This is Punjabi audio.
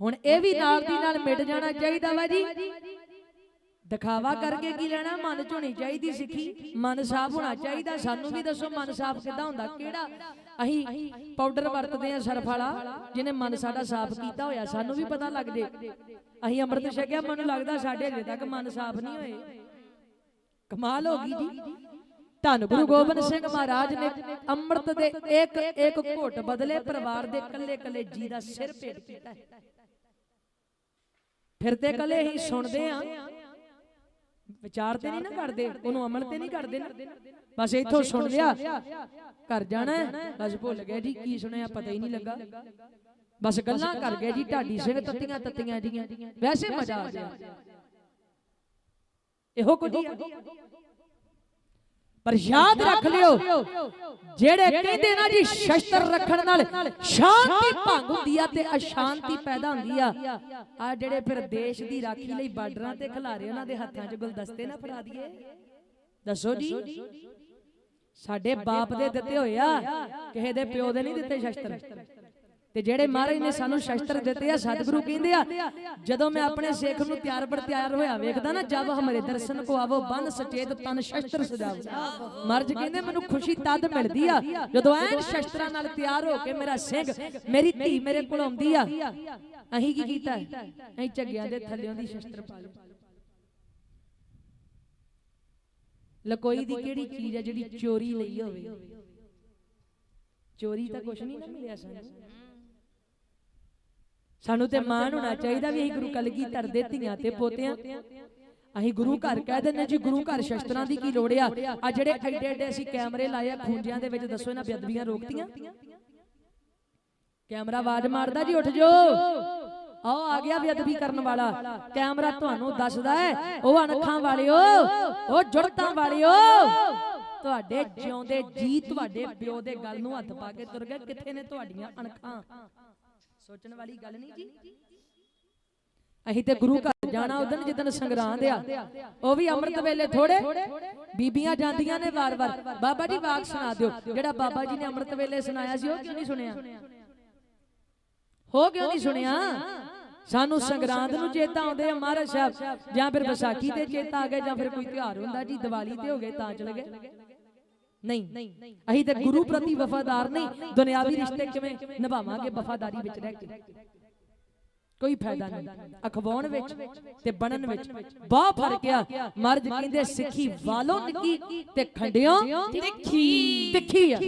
ਹੁਣ ਇਹ ਵੀ ਨਾਲ ਦੀ ਨਾਲ ਮਿਟ ਜਾਣਾ ਚਾਹੀਦਾ ਵਾ ਜੀ। ਦਿਖਾਵਾ ਕਰਕੇ ਕੀ ਲੈਣਾ? ਮਨ ਚ ਹੋਣੀ ਚਾਹੀਦੀ ਸਿੱਖੀ। ਮਨ ਸਾਫ਼ ਹੋਣਾ ਚਾਹੀਦਾ। ਸਾਨੂੰ ਵੀ ਦੱਸੋ ਮਨ ਸਾਫ਼ ਕਿੱਦਾਂ ਹੁੰਦਾ? ਕਿਹੜਾ ਅਸੀਂ ਪਾਊਡਰ ਵਰਤਦੇ ਆ ਸਰਫ ਵਾਲਾ, ਜਿਹਨੇ ਮਨ ਸਾਡਾ ਸਾਫ਼ ਕੀਤਾ ਹੋਇਆ, ਸਾਨੂੰ ਵੀ ਪਤਾ ਲੱਗ ਜੇ। ਅਸੀਂ ਅੰਮ੍ਰਿਤ ਛਕਿਆ, ਮੈਨੂੰ ਲੱਗਦਾ ਸਾਡੇ ਹਜੇ ਤੱਕ ਮਨ ਸਾਫ਼ ਨਹੀਂ ਹੋਏ। ਕਮਾਲ ਹੋ ਗਈ ਜੀ। ਧੰਨ ਗੁਰੂ ਗੋਬਿੰਦ ਸਿੰਘ ਮਹਾਰਾਜ ਨੇ ਅੰਮ੍ਰਿਤ ਦੇ ਇੱਕ ਇੱਕ ਘੁੱਟ ਬਦਲੇ ਪਰਿਵਾਰ ਦੇ ਇਕੱਲੇ ਕੱਲੇ ਜੀ ਦਾ ਸਿਰ ਭੇਟ ਕੀਤਾ ਹੈ। ਫਿਰ ਤੇ ਕੱਲੇ ਹੀ ਸੁਣਦੇ ਆ। ਵਿਚਾਰ ਤੇ ਨਹੀਂ ਨਾ ਕਰਦੇ ਉਹਨੂੰ ਅਮਲ ਤੇ ਨਹੀਂ ਕਰਦੇ ਨਾ। ਬਸ ਇੱਥੋਂ ਸੁਣ ਲਿਆ। ਘਰ ਜਾਣਾ ਬਸ ਭੁੱਲ ਗਏ ਜੀ ਕੀ ਸੁਣਿਆ ਪਤਾ ਹੀ ਨਹੀਂ ਲੱਗਾ। ਬਸ ਗੱਲਾਂ ਕਰ ਗਏ ਜੀ ਢਾਡੀ ਸਿੰਘ ਤੱਤੀਆਂ ਤੱਤੀਆਂ ਜੀਆਂ। ਵੈਸੇ ਮਜ਼ਾ ਆ। ਗਿਆ ਇਹੋ ਕੁਝ ਹੀ ਆ। ਪਰ ਯਾਦ ਰੱਖ ਲਿਓ ਜਿਹੜੇ ਕਹਿੰਦੇ ਨਾ ਜੀ ਸ਼ਸਤਰ ਰੱਖਣ ਨਾਲ ਸ਼ਾਂਤੀ ਭੰਗ ਹੁੰਦੀ ਆ ਤੇ ਅਸ਼ਾਂਤੀ ਪੈਦਾ ਹੁੰਦੀ ਆ। ਆ। ਜਿਹੜੇ ਫਿਰ ਦੇਸ਼ ਦੀ ਰਾਖੀ ਲਈ ਬਾਰਡਰਾਂ ਤੇ ਖਿਲਾਰੇ ਉਹਨਾਂ ਦੇ ਹੱਥਾਂ 'ਚ ਗੁਲਦਸਤੇ ਨਾ ਫੜਾ ਦਈਏ। ਦੱਸੋ ਜੀ। ਸਾਡੇ ਬਾਪ ਦੇ ਦਿੱਤੇ ਹੋਏ ਆ। ਕਿਸੇ ਦੇ ਪਿਓ ਦੇ ਨਹੀਂ ਦਿੱਤੇ ਸ਼ਸਤਰ। ਤੇ ਜਿਹੜੇ ਮਹਾਰਾਜ ਨੇ ਸਾਨੂੰ ਸ਼ਸਤਰ ਦਿੱਤੇ ਆ, ਸਤਿਗੁਰੂ ਕਹਿੰਦੇ ਆ, ਜਦੋਂ ਮੈਂ ਆਪਣੇ ਸਿੱਖ ਨੂੰ ਤਿਆਰ ਬੜ ਤਿਆਰ ਹੋਇਆ, ਵੇਖਦਾ ਨਾ ਜਬ ਹਮਾਰੇ ਦਰਸ਼ਨ ਕੋ ਆਵੋ ਬੰਨ ਸਚੇਤ ਤਨ ਸ਼ਸਤਰ ਸਜਾਵ। ਮਰਜ ਕਹਿੰਦੇ, ਮੈਨੂੰ ਖੁਸ਼ੀ ਤਦ ਮਿਲਦੀ ਆ, ਜਦੋਂ ਐਨ ਸ਼ਸਤਰਾਂ ਨਾਲ ਤਿਆਰ ਹੋ ਕੇ ਮੇਰਾ ਸਿੰਘ ਮੇਰੀ ਧੀ ਮੇਰੇ ਕੋਲ ਆਉਂਦੀ ਆ। ਅਹੀਂ ਕੀ ਕੀਤਾ? ਅਹੀਂ ਝੱਗਿਆਂ ਦੇ ਥੱਲਿਓਂ ਦੀ ਸ਼ਸਤਰ ਪਾ ਲਈ। ਲਕੋਈ ਦੀ ਕਿਹੜੀ ਚੀਜ਼ ਆ ਜਿਹੜੀ ਚੋਰੀ ਲਈ ਹੋਵੇ? ਚੋਰੀ ਤਾਂ ਕੁਛ ਨਹੀਂ ਨਾ ਮਿਲਿਆ ਸਾਨੂੰ। ਸਾਨੂੰ ਤੇ ਮਾਣ ਹੋਣਾ ਚਾਹੀਦਾ ਵੀ ਅਸੀਂ ਗੁਰੂ ਕਲਗੀ ਧਰਦੇ ਧੀਆਂ ਤੇ ਪੋਤਿਆਂ। ਅਸੀਂ ਗੁਰੂ ਘਰ ਕਹਿ ਦਿੰਦੇ ਜੀ ਗੁਰੂ ਘਰ ਸ਼ਸਤਰਾਂ ਦੀ ਕੀ ਲੋੜ ਆ? ਆ ਜਿਹੜੇ ਐਡੇ ਐਡੇ ਅਸੀਂ ਕੈਮਰੇ ਲਾਏ ਆ ਖੂੰਜਿਆਂ ਦੇ ਵਿੱਚ ਦੱਸੋ ਇਹਨਾਂ ਬੇਅਦਬੀਆਂ ਰੋਕਤੀਆਂ? ਕੈਮਰਾ ਆਵਾਜ਼ ਮਾਰਦਾ ਜੀ ਉੱਠ ਜੋ ਆਓ ਆ ਗਿਆ ਬੇਅਦਬੀ ਕਰਨ ਵਾਲਾ। ਕੈਮਰਾ ਤੁਹਾਨੂੰ ਦੱਸਦਾ ਹੈ ਉਹ ਅਣਖਾਂ ਵਾਲਿਓ ਉਹ ਜੁੜਤਾਂ ਵਾਲਿਓ। ਤੁਹਾਡੇ ਜਿਉਂਦੇ ਜੀ ਤੁਹਾਡੇ ਪਿਓ ਦੇ ਗੱਲ ਨੂੰ ਹੱਥ ਪਾ ਕੇ ਤੁਰ ਗਏ। ਕਿੱਥੇ ਨੇ ਤੁਹਾਡੀਆਂ ਅਣਖਾਂ? ਸੋਚਣ ਵਾਲੀ ਗੱਲ ਨਹੀਂ ਜੀ। ਅਸੀਂ ਤੇ ਗੁਰੂ ਘਰ ਜਾਣਾ ਉਦੋਂ ਜਿੱਦਣ ਸੰਗਰਾਂਦ ਆ। ਉਹ ਵੀ ਅੰਮ੍ਰਿਤ ਵੇਲੇ ਥੋੜੇ ਬੀਬੀਆਂ ਜਾਂਦੀਆਂ ਨੇ ਵਾਰ-ਵਾਰ ਬਾਬਾ ਜੀ ਵਾਕ ਸੁਣਾ ਦਿਓ। ਜਿਹੜਾ ਬਾਬਾ ਜੀ ਨੇ ਅੰਮ੍ਰਿਤ ਵੇਲੇ ਸੁਣਾਇਆ ਸੀ ਉਹ ਕਿਉਂ ਨਹੀਂ ਸੁਣਿਆ? ਹੋ ਕਿਉਂ ਨਹੀਂ ਸੁਣਿਆ? ਸਾਨੂੰ ਸੰਗਰਾਂਦ ਨੂੰ ਚੇਤਾ ਆਉਂਦੇ ਆ ਮਹਾਰਾਜ ਸਾਹਿਬ। ਜਾਂ ਫਿਰ ਵਿਸਾਖੀ ਤੇ ਚੇਤਾ ਆ ਗਿਆ ਜਾਂ ਫਿਰ ਕੋਈ ਤਿਉਹਾਰ ਹੁੰਦਾ ਜੀ ਦੀਵਾਲੀ ਤੇ ਹੋ ਗਏ ਤਾਂ ਚਲੇ ਗਏ। ਨਹੀਂ। ਅਸੀਂ ਤੇ ਗੁਰੂ ਪ੍ਰਤੀ ਵਫਾਦਾਰ ਨਹੀਂ। ਦੁਨਿਆਵੀ ਰਿਸ਼ਤੇ ਕਿਵੇਂ ਨਿਭਾਵਾਂਗੇ? ਵਫਾਦਾਰੀ ਵਿੱਚ ਰਹਿ ਕੇ। ਕੋਈ ਫਾਇਦਾ ਨਹੀਂ। ਅਖਵਾਉਣ ਵਿੱਚ ਤੇ ਬਣਨ ਵਿੱਚ ਬਹੁਤ ਫ਼ਰਕ ਆ। ਮਰਜ ਕਹਿੰਦੇ ਸਿੱਖੀ ਵਾਲੋਂ ਨਿੱਕੀ ਤੇ ਖੰਡਿਓ ਤਿੱਖੀ। ਤਿੱਖੀ ਆ।